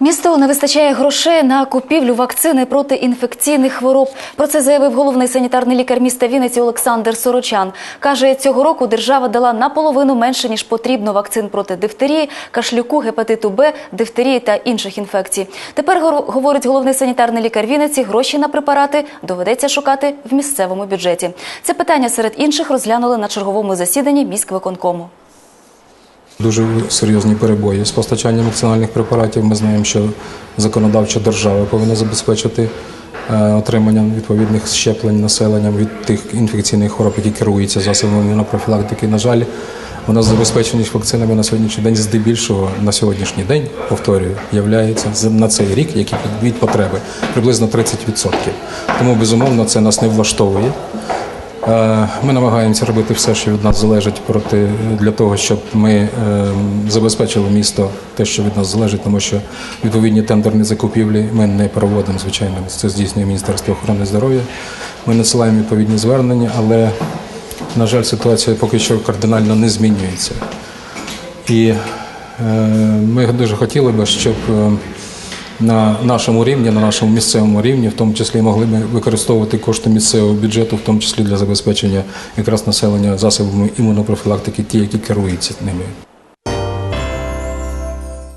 Місту не вистачає грошей на купівлю вакцини проти інфекційних хвороб. Про це заявив головний санітарний лікар міста Вінниці Олександр Сорочан. Каже, цього року держава дала наполовину менше ніж потрібно вакцин проти дифтерії, кашлюку, гепатиту Б, дифтерії та інших інфекцій. Тепер говорить головний санітарний лікар Вінниці. Гроші на препарати доведеться шукати в місцевому бюджеті. Це питання серед інших розглянули на черговому засіданні міськвиконкому. Дуже серйозні перебої з постачанням вакцинальних препаратів. Ми знаємо, що законодавча держава повинна забезпечити е, отриманням відповідних щеплень населенням від тих інфекційних хвороб, які керуються засобами на профілактики. На жаль, у нас забезпеченість вакцинами на сьогоднішній день здебільшого на сьогоднішній день, повторюю, являється на цей рік, які від потреби, приблизно 30%. Тому безумовно це нас не влаштовує. Е, Ми намагаємося робити все, що від нас залежить проти для того, щоб ми е, забезпечили місто те, що від нас залежить, тому що відповідні тендерні закупівлі ми не проводимо, звичайно. Це здійснює Міністерство охорони здоров'я. Ми надсилаємо відповідні звернення, але, на жаль, ситуація поки що кардинально не змінюється. І е, ми дуже хотіли би, щоб на нашому рівні, на нашому місцевому рівні, в тому числі могли би використовувати кошти місцевого бюджету, в тому числі для забезпечення якраз населення засобами імунопрофілактики, ті, які керуються ними.